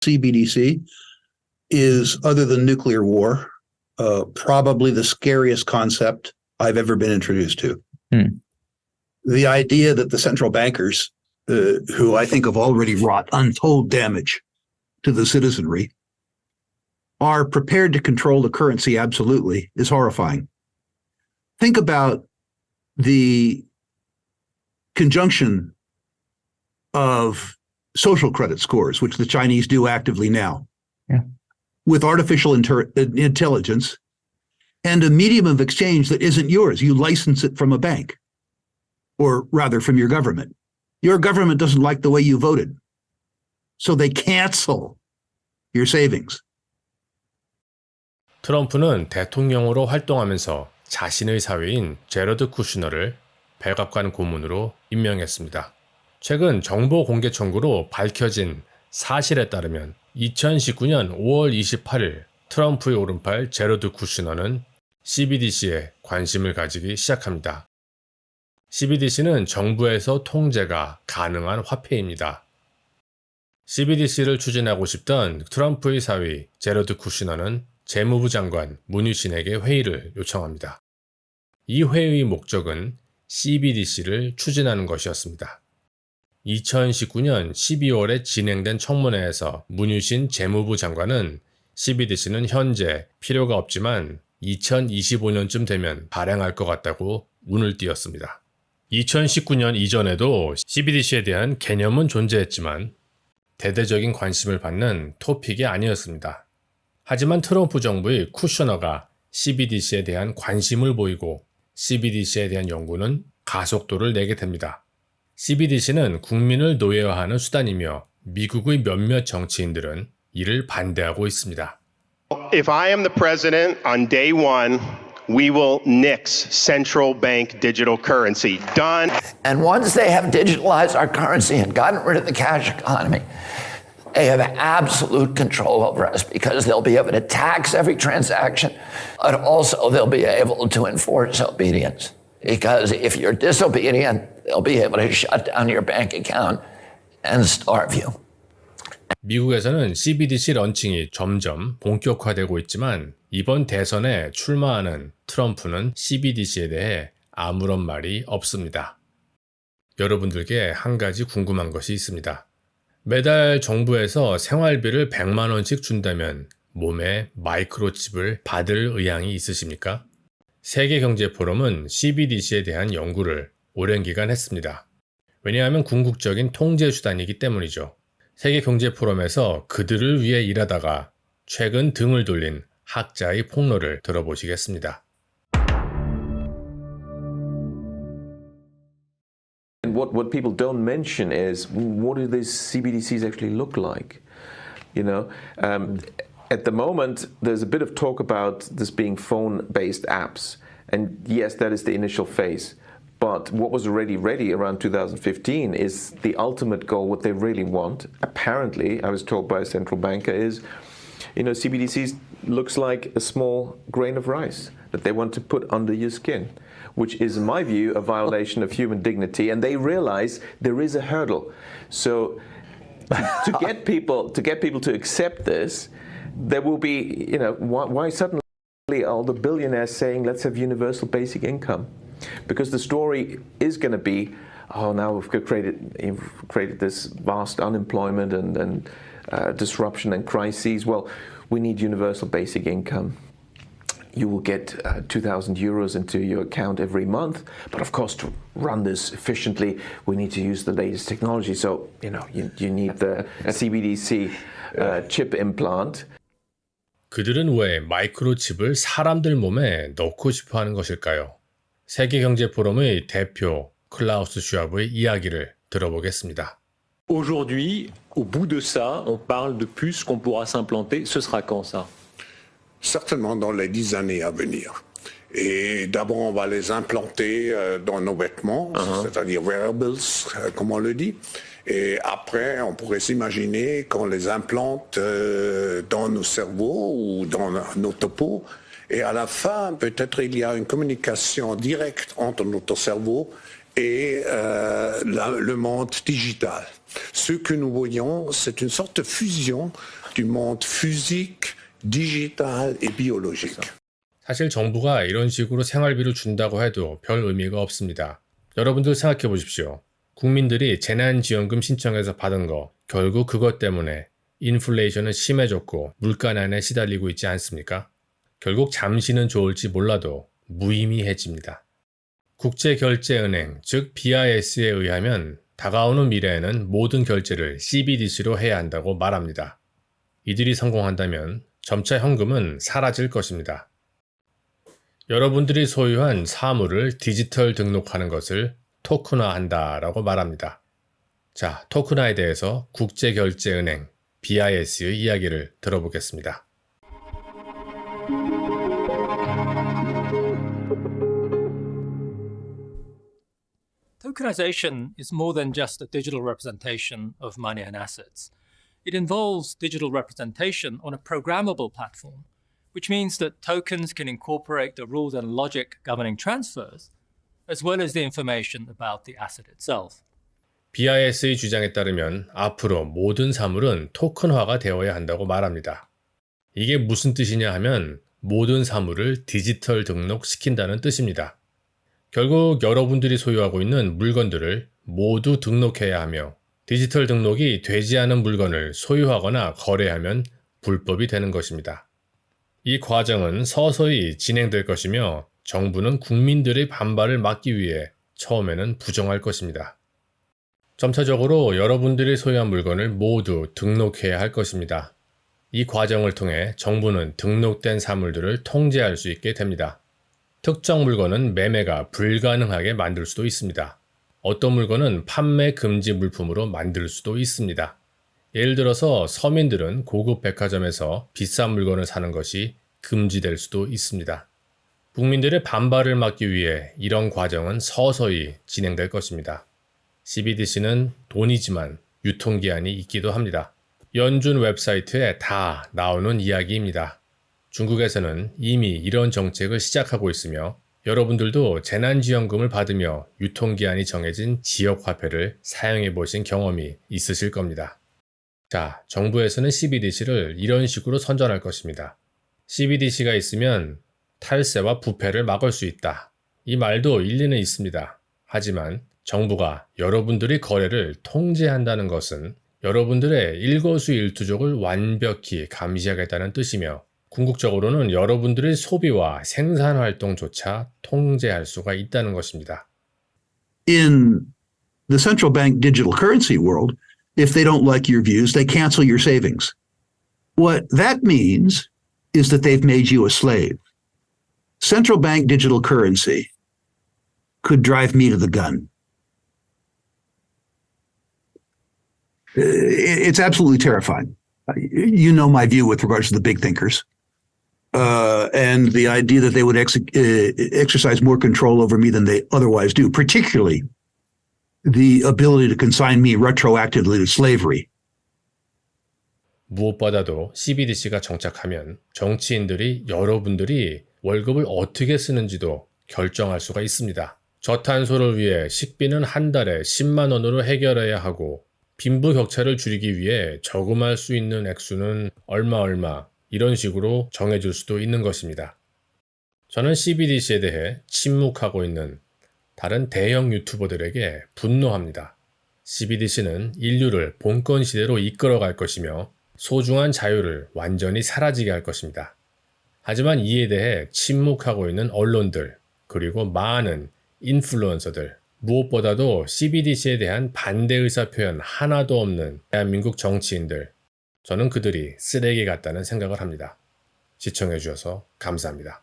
CBDC is, other than nuclear war, uh, probably the scariest concept I've ever been introduced to. Hmm. The idea that the central bankers, uh, who I think have already wrought untold damage to the citizenry, are prepared to control the currency absolutely is horrifying. Think about the conjunction of social credit scores, which the Chinese do actively now, Yeah. with artificial inter- intelligence and a medium of exchange that isn't yours. You license it from a bank, or rather from your government. Your government doesn't like the way you voted, so they cancel your savings. 트럼프는 대통령으로 활동하면서 자신의 사위인 제러드 쿠슈너를 백악관 고문으로 임명했습니다. 최근 정보 공개 청구로 밝혀진 사실에 따르면 2019년 5월 28일 트럼프의 오른팔 제러드 쿠슈너는 CBDC에 관심을 가지기 시작합니다. CBDC는 정부에서 통제가 가능한 화폐입니다. CBDC를 추진하고 싶던 트럼프의 사위 제러드 쿠시너는 재무부 장관 문유신에게 회의를 요청합니다. 이 회의의 목적은 CBDC를 추진하는 것이었습니다. 2019년 12월에 진행된 청문회에서 문유신 재무부 장관은 CBDC는 현재 필요가 없지만 2025년쯤 되면 발행할 것 같다고 운을 띄었습니다. 2019년 이전에도 CBDC에 대한 개념은 존재했지만 대대적인 관심을 받는 토픽이 아니었습니다. 하지만 트럼프 정부의 쿠셔너가 CBDC에 대한 관심을 보이고 CBDC에 대한 연구는 가속도를 내게 됩니다. CBDC는 국민을 노예화하는 수단이며 미국의 몇몇 정치인들은 이를 반대하고 있습니다. If I am the president on day one, we will nix central bank digital currency. Done. And once they have digitalized our currency and gotten rid of the cash economy, they have absolute control over us because they'll be able to tax every transaction, but also they'll be able to enforce obedience. Because if you're disobedient, they'll be able to shut down your bank account and starve you. 미국에서는 CBDC 런칭이 점점 본격화되고 있지만 이번 대선에 출마하는 트럼프는 CBDC에 대해 아무런 말이 없습니다. 여러분들께 한 가지 궁금한 것이 있습니다. 매달 정부에서 생활비를 100만 원씩 준다면 몸에 마이크로칩을 받을 의향이 있으십니까? 세계경제포럼은 CBDC에 대한 연구를 오랜 기간 했습니다. 왜냐하면 궁극적인 통제 수단이기 때문이죠. 세계경제포럼에서 그들을 위해 일하다가 최근 등을 돌린 학자의 폭로를 들어보시겠습니다. And what, what people don't mention is what do these CBDCs actually look like? You know, um, at the moment, there's a bit of talk about this being phone based apps. And yes, that is the initial phase. But what was already ready around 2015 is the ultimate goal, what they really want. Apparently, I was told by a central banker, is you know, CBDCs looks like a small grain of rice that they want to put under your skin, which is, in my view, a violation of human dignity. And they realize there is a hurdle. So to, to get people to get people to accept this, there will be, you know, why, why suddenly all the billionaires saying let's have universal basic income? Because the story is going to be, oh, now we've created you've created this vast unemployment and, and uh, disruption and crises. Well, we need universal basic income. You will get uh, 2,000 euros into your account every month. But of course, to run this efficiently, we need to use the latest technology. So, you know, you, you need the CBDC uh, chip implant. 그들은 왜 마이크로칩을 사람들 몸에 넣고 싶어 하는 것일까요? 세계경제포럼의 대표 클라우스 슈압의 이야기를 들어보겠습니다. Aujourd'hui, au bout de ça, on parle de puces qu'on pourra s'implanter. Ce sera quand ça certainement dans les dix années à venir. Et d'abord, on va les implanter euh, dans nos vêtements, c'est-à-dire wearables, euh, comme on le dit. Et après, on pourrait s'imaginer qu'on les implante euh, dans nos cerveaux ou dans nos topos. Et à la fin, peut-être il y a une communication directe entre notre cerveau et euh, la- le monde digital. Ce que nous voyons, c'est une sorte de fusion du monde physique, digital et biologique. 사실 정부가 이런 식으로 생활비를 준다고 해도 별 의미가 없습니다. 여러분들 생각해 보십시오. 국민들이 재난지원금 신청해서 받은 거 결국 그것 때문에 인플레이션은 심해졌고 물가난에 시달리고 있지 않습니까? 결국 잠시는 좋을지 몰라도 무의미해집니다. 국제결제은행, 즉 BIS에 의하면 다가오는 미래에는 모든 결제를 CBDC로 해야 한다고 말합니다. 이들이 성공한다면 점차 현금은 사라질 것입니다. 여러분들이 소유한 사물을 디지털 등록하는 것을 토큰화한다라고 말합니다. 자, 토큰화에 대해서 국제결제은행 BIS의 이야기를 들어보겠습니다. Tokenization is more than just a digital representation of money and assets. It involves digital representation on a programmable platform, which means that tokens can incorporate the rules and logic governing transfers, as well as the information about the asset itself. BIS의 주장에 따르면 앞으로 모든 사물은 토큰화가 되어야 한다고 말합니다. 이게 무슨 뜻이냐 하면 모든 사물을 디지털 등록시킨다는 뜻입니다. 결국 여러분들이 소유하고 있는 물건들을 모두 등록해야 하며 디지털 등록이 되지 않은 물건을 소유하거나 거래하면 불법이 되는 것입니다. 이 과정은 서서히 진행될 것이며 정부는 국민들의 반발을 막기 위해 처음에는 부정할 것입니다. 점차적으로 여러분들이 소유한 물건을 모두 등록해야 할 것입니다. 이 과정을 통해 정부는 등록된 사물들을 통제할 수 있게 됩니다. 특정 물건은 매매가 불가능하게 만들 수도 있습니다. 어떤 물건은 판매 금지 물품으로 만들 수도 있습니다. 예를 들어서 서민들은 고급 백화점에서 비싼 물건을 사는 것이 금지될 수도 있습니다. 국민들의 반발을 막기 위해 이런 과정은 서서히 진행될 것입니다. CBDC는 돈이지만 유통기한이 있기도 합니다. 연준 웹사이트에 다 나오는 이야기입니다. 중국에서는 이미 이런 정책을 시작하고 있으며 여러분들도 재난지원금을 받으며 유통기한이 정해진 지역 화폐를 사용해 보신 경험이 있으실 겁니다. 자, 정부에서는 CBDC를 이런 식으로 선전할 것입니다. CBDC가 있으면 탈세와 부패를 막을 수 있다. 이 말도 일리는 있습니다. 하지만 정부가 여러분들의 거래를 통제한다는 것은 여러분들의 일거수일투족을 완벽히 감시하겠다는 뜻이며 궁극적으로는 여러분들의 소비와 생산 활동조차 통제할 수가 있다는 것입니다. In the central bank digital currency world, if they don't like your views, they cancel your savings. What that means is that they've made you a slave. Central bank digital currency could drive me to the gun. It's absolutely terrifying. You know my view with regards to the big thinkers. Uh, and the idea that they would ex- uh, exercise more control over me than they otherwise do, particularly the ability to consign me retroactively to slavery. 무엇보다도 CBDC가 정착하면 정치인들이 여러분들이 월급을 어떻게 쓰는지도 결정할 수가 있습니다. 저탄소를 위해 식비는 한 달에 10만 원으로 해결해야 하고 빈부 격차를 줄이기 위해 저금할 수 있는 액수는 얼마 얼마 이런 식으로 정해줄 수도 있는 것입니다. 저는 CBDC에 대해 침묵하고 있는 다른 대형 유튜버들에게 분노합니다. CBDC는 인류를 본권 시대로 이끌어갈 것이며 소중한 자유를 완전히 사라지게 할 것입니다. 하지만 이에 대해 침묵하고 있는 언론들, 그리고 많은 인플루언서들, 무엇보다도 CBDC에 대한 반대 의사 표현 하나도 없는 대한민국 정치인들, 저는 그들이 쓰레기 같다는 생각을 합니다. 시청해주셔서 감사합니다.